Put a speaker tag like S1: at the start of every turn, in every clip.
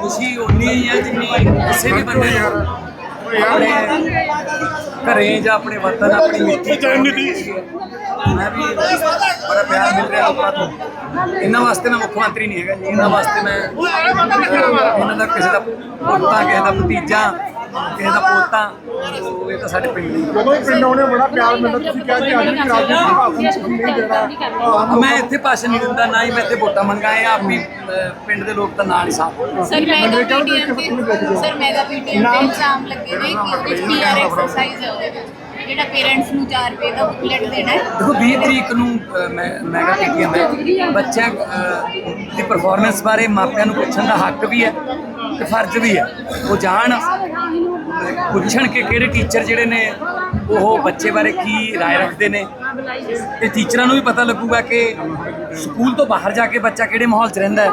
S1: ਖੁਸ਼ੀ ਉਨੀ ਹੀ ਹੈ ਜਿੰਨੀ ਕਿਸੇ ਵੀ ਬੰਦੇ ਨੂੰ ਆਪਣੇ ਘਰੇ ਜਾਂ ਆਪਣੇ ਵਤਨ ਆਪਣੀ ਮਿੱਟੀ ਮੈਂ ਵੀ ਬੜਾ ਪਿਆਰ ਮਿਲ ਰਿਹਾ ਲੋਕਾਂ ਤੋਂ। ਇਹਨਾਂ ਵਾਸਤੇ ਮੈਂ ਮੁੱਖ ਮੰਤਰੀ ਨਹੀਂ ਹੈਗਾ ਜੀ। ਇਹਨਾਂ ਵਾਸਤੇ ਮੈਂ ਇਹਨਾਂ ਦਾ ਕਿਸੇ ਦਾ ਪੋਤਾ ਕਿਸੇ ਦਾ ਭਤੀਜਾ ਕਿਸੇ ਦਾ ਪੋਤਾ ਉਹ ਇਹ ਤਾਂ ਸਾਡੇ ਪਿੰਡ ਦੀ
S2: ਜਦੋਂ ਇਹ ਪਿੰਡ ਆਉਣੇ ਬੜਾ ਪਿਆਰ ਮਿਲਦਾ। ਤੁਸੀਂ ਕਿਹਾ ਕਿ ਅੱਜ ਵੀ ਰਾਜਨੀਤੀ ਭਾਸ਼ਣ ਸੁਣ ਨਹੀਂ ਦੇਣਾ।
S1: ਮੈਂ ਇੱਥੇ ਭਾਸ਼ਣ ਨਹੀਂ ਦਿੰਦਾ ਨਾ ਹੀ ਮੈਂ ਇੱਥੇ ਵੋਟਾਂ ਮੰਗਾਏ ਆ ਆਪਣੀ ਅਹ, ਪਿੰਡ ਦੇ ਲੋਕ ਤਾਂ ਨਾਲ ਹੀ ਸਾਥ
S3: ਸਰ ਮੈਗਾ ਪੀਟੀਐਮ? ਤੇ ਸਰ ਮੈਗਾ ਪੀਟੀਐਮ ਤੇ ਇਗਜ਼ਾਮ ਲੱਗੇ ਨੇ ਕਿ ਉਹਦੇ ਵਿੱਚ ਪੀਆਰ ਐਕਸਰਸਾਈਜ਼ ਹੈ ਉਹਦੇ ਵਿੱਚ। ਜਿਹੜਾ ਪੇਰੈਂਟਸ ਨੂੰ 4 ਰੁਪਏ ਦਾ ਬੁਕਲੇਟ ਦੇਣਾ ਹੈ।
S1: ਦੇਖੋ 20 ਤਰੀਕ ਨੂੰ ਮੈਂ ਮੈਗਾ ਪੀਟੀਐਮ ਹੈ। ਬੱਚਿਆਂ ਦੀ ਪਰਫਾਰਮੈਂਸ ਬਾਰੇ ਮਾਪਿਆਂ ਨੂੰ ਪੁੱਛਣ ਦਾ ਹੱਕ ਵੀ ਹੈ ਤੇ ਫਰਜ਼ ਵੀ ਹੈ। ਉਹ ਜਾਣ ਪੁੱਛਣ ਕਿ ਕਿਹੜੇ ਟੀਚਰ ਜਿਹੜੇ ਨੇ ਉਹ ਬੱਚੇ ਬਾਰੇ ਕੀ رائے ਰੱਖਦੇ ਨੇ ਤੇ ਟੀਚਰਾਂ ਨੂੰ ਵੀ ਪਤਾ ਲੱਗੂਗਾ ਕਿ ਸਕੂਲ ਤੋਂ ਬਾਹਰ ਜਾ ਕੇ ਬੱਚਾ ਕਿਹੜੇ ਮਾਹੌਲ 'ਚ ਰਹਿੰਦਾ ਹੈ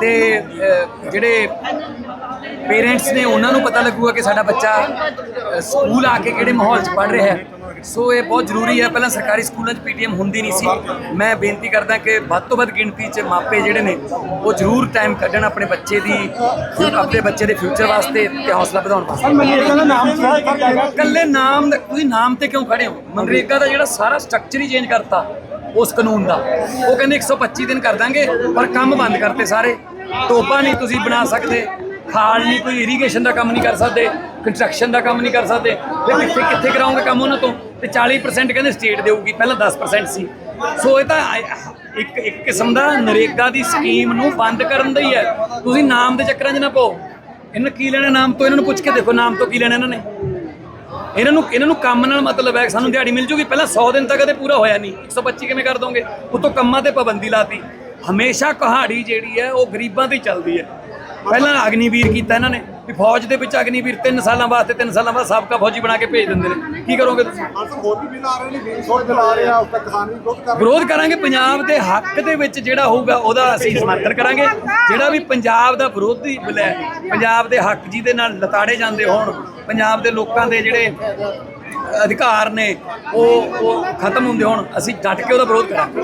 S1: ਤੇ ਅਹ, ਜਿਹੜੇ ਪੇਰੈਂਟਸ ਨੇ ਉਹਨਾਂ ਨੂੰ ਪਤਾ ਲੱਗੂਗਾ ਕਿ ਸਾਡਾ ਬੱਚਾ ਅ, ਸਕੂਲ ਆ ਕੇ ਕਿਹੜੇ ਮਾਹੌਲ 'ਚ ਪੜ੍ਹ ਰਿਹਾ ਹੈ ਸੋ ਇਹ ਬਹੁਤ ਜ਼ਰੂਰੀ ਹੈ। ਪਹਿਲਾਂ ਸਰਕਾਰੀ ਸਕੂਲਾਂ 'ਚ ਪੀਟੀਐਮ ਹੁੰਦੀ ਨਹੀਂ ਸੀ। ਮੈਂ ਬੇਨਤੀ ਕਰਦਾ ਕਿ ਵੱਧ ਤੋਂ ਵੱਧ ਗਿਣਤੀ 'ਚ ਮਾਪੇ ਜਿਹੜੇ ਨੇ ਉਹ ਜ਼ਰੂਰ ਟਾਈਮ ਕੱਢਣ ਆਪਣੇ ਬੱਚੇ ਦੀ ਆਪਣੇ ਬੱਚੇ ਦੇ ਫਿਊਚਰ ਵਾਸਤੇ ਤੇ ਹੌਸਲਾ ਵਧਾਉਣ ਵਾਸਤੇ।
S2: ਮਨਰੇਗਾ ਦਾ
S1: ਕੱਲੇ ਨਾਮ ਦਾ ਤੁਸੀਂ ਨਾਮ ਤੇ ਕਿਉਂ ਖੜੇ ਹੋ? ਮਨਰੇਗਾ ਦਾ ਜਿਹੜਾ ਸਾਰਾ ਸਟਰਕਚਰ ਹੀ ਚੇਂਜ ਕਰਤਾ ਉਸ ਕਾਨੂੰਨ ਦਾ। ਉਹ ਕਹਿੰਦੇ 125 ਦਿਨ ਕਰ ਦਾਂਗੇ ਪਰ ਕੰਮ ਬੰਦ ਕਰਤੇ ਸਾਰੇ। ਟੋਪਾ ਨਹੀਂ ਤੁਸੀਂ ਬਣਾ ਸਕਦੇ ਖਾਲ ਨਹੀਂ ਕੋਈ ਇਰੀਗੇਸ਼ਨ ਦਾ ਕੰਮ ਨਹੀਂ ਕਰ ਸਕਦੇ। ਕੰਸਟਰਕਸ਼ਨ ਦਾ ਕੰਮ ਨਹੀਂ ਕਰ ਸਕਦੇ। ਫਿਰ ਕਿੱਥੇ ਕਿੱਥੇ ਕਰਾਉਂਗੇ ਕੰਮ ਉਹਨਾਂ ਤੋਂ? ਤੇ 40% ਕਹਿੰਦੇ ਸਟੇਟ ਦੇਊਗੀ, ਪਹਿਲਾਂ 10% ਸੀ। ਸੋ ਇਹ ਤਾਂ ਇੱਕ ਇੱਕ ਕਿਸਮ ਦਾ ਨਰੇਗਾ ਦੀ ਸਕੀਮ ਨੂੰ ਬੰਦ ਕਰਨ ਦਾ ਹੀ ਹੈ। ਤੁਸੀਂ ਨਾਮ ਦੇ ਚੱਕਰਾਂ 'ਚ ਨਾ ਪਾਓ। ਇਹਨਾਂ ਕੀ ਲੈਣਾ ਨਾਮ ਤੋਂ? ਇਹਨਾਂ ਨੂੰ ਪੁੱਛ ਕੇ ਦੇਖੋ ਨਾਮ ਤੋਂ ਕੀ ਲੈਣਾ ਇਹਨਾਂ ਨੇ। ਇਹਨਾਂ ਨੂੰ ਇਹਨਾਂ ਨੂੰ ਕੰਮ ਨਾਲ ਮਤਲਬ ਹੈ ਸਾਨੂੰ ਦਿਹਾੜੀ ਮਿਲ ਜੂਗੀ। ਪਹਿਲਾਂ 100 ਦਿਨ ਤੱਕ ਕਦੇ ਪੂਰਾ ਹੋਇਆ ਨਹੀਂ। 125 ਕਿਵੇਂ ਕਰ ਦੋਗੇ? ਉਤੋਂ ਕੰਮਾਂ ਤੇ ਪਾਬੰਦੀ ਲਾਤੀ। ਹਮੇਸ਼ਾ ਕਹਾੜੀ ਜਿਹੜੀ ਹੈ, ਉਹ ਗਰੀਬਾਂ ਤੇ ਚੱਲਦੀ ਹੈ। ਪਹਿਲਾਂ ਅਗਨੀਵੀਰ ਕੀਤਾ ਇਹਨਾਂ ਨੇ। ਵੀ ਫੌਜ ਦੇ ਵਿੱਚ ਅਗਨੀਵੀਰ 3 ਸਾਲਾਂ ਵਾਸਤੇ 3 ਸਾਲਾਂ ਬਾਅਦ ਸਾਬਕਾ ਫੌਜੀ ਬਣਾ ਕੇ ਭੇਜ ਦਿੰਦੇ ਨੇ। ਕੀ ਕਰੋਗੇ ਤੁਸੀਂ?
S2: ਅੱਜ ਹੋਰ ਵੀ ਬਿਲ ਆ ਰਹੇ ਨੇ ਬੇਸ ਹੋਰ ਬਿਲ ਆ ਰਹੇ ਆ ਉਸ ਤੱਕ ਕਿਸਾਨ ਵੀ ਬਹੁਤ ਕਰ ਰਹੇ
S1: ਵਿਰੋਧ ਕਰਾਂਗੇ ਪੰਜਾਬ ਦੇ ਹੱਕ ਦੇ ਵਿੱਚ ਜਿਹੜਾ ਹੋਊਗਾ ਉਹਦਾ ਅਸੀਂ ਸਮਰਥਨ ਕਰਾਂਗੇ। ਜਿਹੜਾ ਵੀ ਪੰਜਾਬ ਦਾ ਵਿਰੋਧੀ ਬਿੱਲ ਹੈ ਪੰਜਾਬ ਦੇ ਹੱਕ ਜਿਹਦੇ ਨਾਲ ਲਤਾੜੇ ਜਾਂਦੇ ਹੋਣ ਪੰਜਾਬ ਦੇ ਲੋਕਾਂ ਦੇ ਜਿਹੜੇ ਅਧਿਕਾਰ ਨੇ ਉਹ ਉਹ ਖਤਮ ਹੁੰਦੇ ਹੋਣ ਅਸੀਂ ਡਟ ਕੇ ਉਹਦਾ ਵਿਰੋਧ ਕਰਾਂਗੇ।